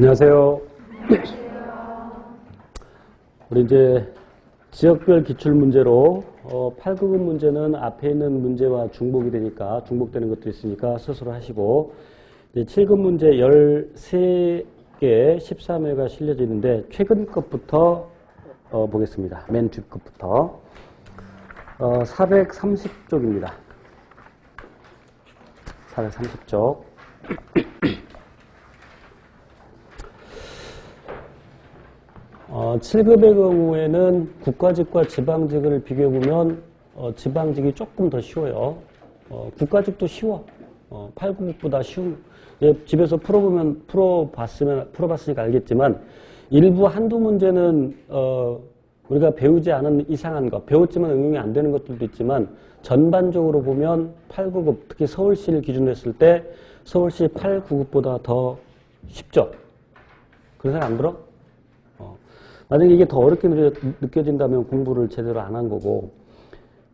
안녕하세요. 우리 이제 지역별 기출 문제로 어, 8급은 문제는 앞에 있는 문제와 중복이 되니까 중복되는 것도 있으니까 스스로 하시고 이제 7급 문제 13개 13회가 실려져 있는데 최근 것부터 어, 보겠습니다. 맨 뒷급부터 어, 430쪽입니다. 430쪽 어, 7급의 경우에는 국가직과 지방직을 비교해보면 어, 지방직이 조금 더 쉬워요. 어, 국가직도 쉬워. 어, 8급보다 쉬운. 예, 집에서 풀어보면, 풀어봤으면, 풀어봤으니까 알겠지만 일부 한두 문제는 어, 우리가 배우지 않은 이상한 것, 배웠지만 응용이 안 되는 것들도 있지만 전반적으로 보면 8, 9급, 특히 서울시를 기준으로 했을 때 서울시 8, 9급보다 더 쉽죠? 그런 생각 안 들어? 어. 만약에 이게 더 어렵게 느껴진다면 공부를 제대로 안 한 거고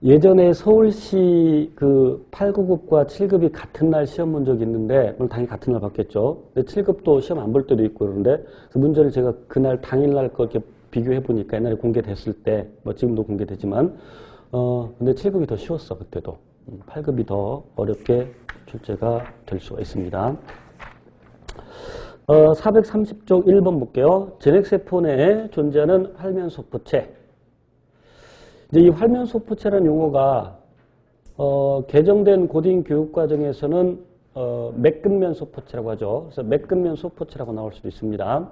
예전에 서울시 그 8, 9급과 7급이 같은 날 시험 본 적이 있는데 물론 당연히 같은 날 봤겠죠. 근데 7급도 시험 안 볼 때도 있고 그런데 그 문제를 제가 그날 당일날 그렇게 비교해 보니까 옛날에 공개됐을 때 뭐 지금도 공개되지만 어 근데 7급이 더 쉬웠어 그때도 8급이 음, 더 어렵게 출제가 될 수가 있습니다. 어, 430쪽 1번 볼게요. 전액세포 내에 존재하는 활면소포체. 이제 이 활면소포체라는 용어가 어, 개정된 고딩 교육과정에서는 어, 맥근면 소포체라고 하죠. 그래서 맥근면 소포체라고 나올 수도 있습니다.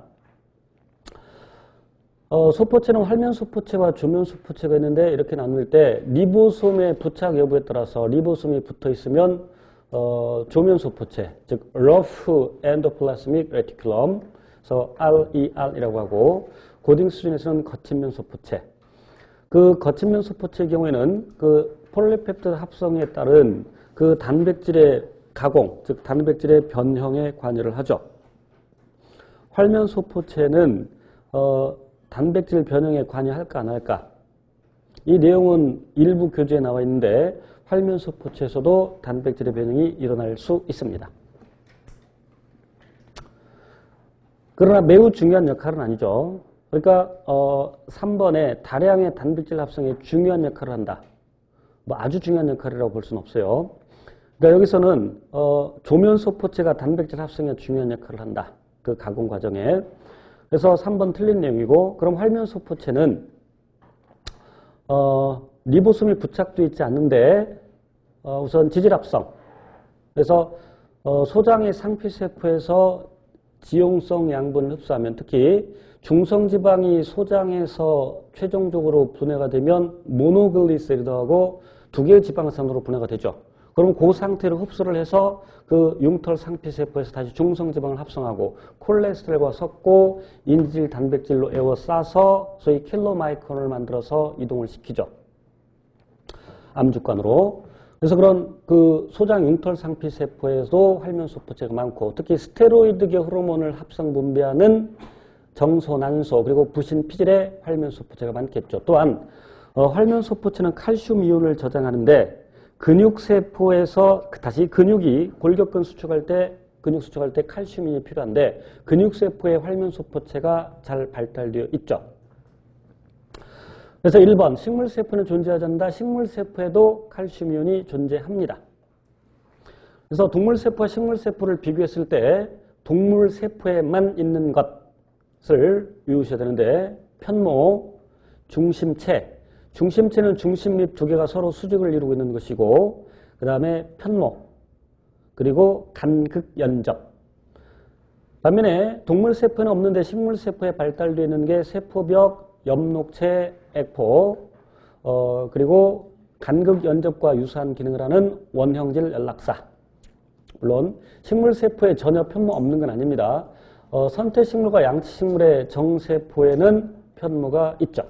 어, 소포체는 활면 소포체와 주면 소포체가 있는데 이렇게 나눌 때 리보솜의 부착 여부에 따라서 리보솜이 붙어 있으면 어, 조면 소포체, 즉 rough endoplasmic reticulum, 그래서 RER이라고 하고 고딩 수준에서는 거친면 소포체. 그 거친면 소포체의 경우에는 그 폴리펩티드 합성에 따른 그 단백질의 가공, 즉 단백질의 변형에 관여를 하죠. 활면 소포체는 어, 단백질 변형에 관여할까 안 할까? 이 내용은 일부 교재에 나와 있는데 활면소포체에서도 단백질의 변형이 일어날 수 있습니다. 그러나 매우 중요한 역할은 아니죠. 그러니까 어, 3번에 다량의 단백질 합성에 중요한 역할을 한다. 뭐 아주 중요한 역할이라고 볼 수는 없어요. 그러니까 여기서는 어, 조면소포체가 단백질 합성에 중요한 역할을 한다. 그 가공 과정에. 그래서 3번 틀린 내용이고 그럼 활면소포체는 어, 리보솜이 부착되어 있지 않는데 어, 우선 지질합성. 그래서 어, 소장의 상피세포에서 지용성 양분을 흡수하면 특히 중성지방이 소장에서 최종적으로 분해가 되면 모노글리세리드하고 두 개의 지방산으로 분해가 되죠. 그럼 그 상태로 흡수를 해서 그 융털 상피세포에서 다시 중성지방을 합성하고 콜레스테롤과 섞고 인질 단백질로 에워싸서 소위 킬로마이크론을 만들어서 이동을 시키죠. 암주관으로. 그래서 그런 그 소장 융털 상피 세포에도 활면소포체가 많고 특히 스테로이드계 호르몬을 합성 분비하는 정소, 난소 그리고 부신 피질의 활면소포체가 많겠죠. 또한 어, 활면소포체는 칼슘 이온을 저장하는데 근육세포에서 다시 근육이 골격근 수축할 때 근육 수축할 때 칼슘이 필요한데 근육세포의 활면소포체가 잘 발달되어 있죠. 그래서 1번 식물세포는 존재하지 않는다. 식물세포에도 칼슘이온이 존재합니다. 그래서 동물세포와 식물세포를 비교했을 때 동물세포에만 있는 것을 외우셔야 되는데 편모, 중심체, 중심체는 중심립 두 개가 서로 수직을 이루고 있는 것이고 그 다음에 편모, 그리고 간극연접. 반면에 동물세포는 없는데 식물세포에 발달되어 있는 게 세포벽, 엽록체, 액포, 어, 그리고 간극 연접과 유사한 기능을 하는 원형질 연락사. 물론 식물세포에 전혀 편모 없는 건 아닙니다. 어, 선태식물과 양치식물의 정세포에는 편모가 있죠.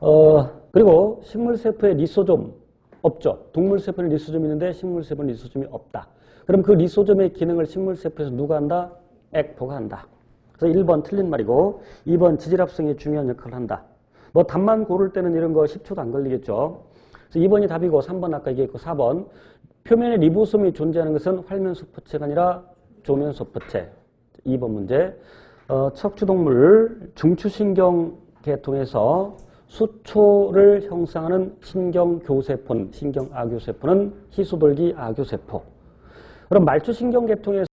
어, 그리고 식물세포에 리소좀 없죠. 동물세포는 리소좀이 있는데 식물세포는 리소좀이 없다. 그럼 그 리소좀의 기능을 식물세포에서 누가 한다? 액포가 한다. 그래서 1번 틀린 말이고 2번 지질합성이 중요한 역할을 한다. 뭐 답만 고를 때는 이런 거 10초도 안 걸리겠죠. 그래서 2번이 답이고 3번 아까 얘기했고 4번 표면에 리보솜이 존재하는 것은 활면소포체가 아니라 조면소포체 2번 문제 어, 척추동물 중추신경 계통에서 수초를 형성하는 신경교세포는 신경아교세포는 희소돌기 아교세포 그럼 말초신경 계통에서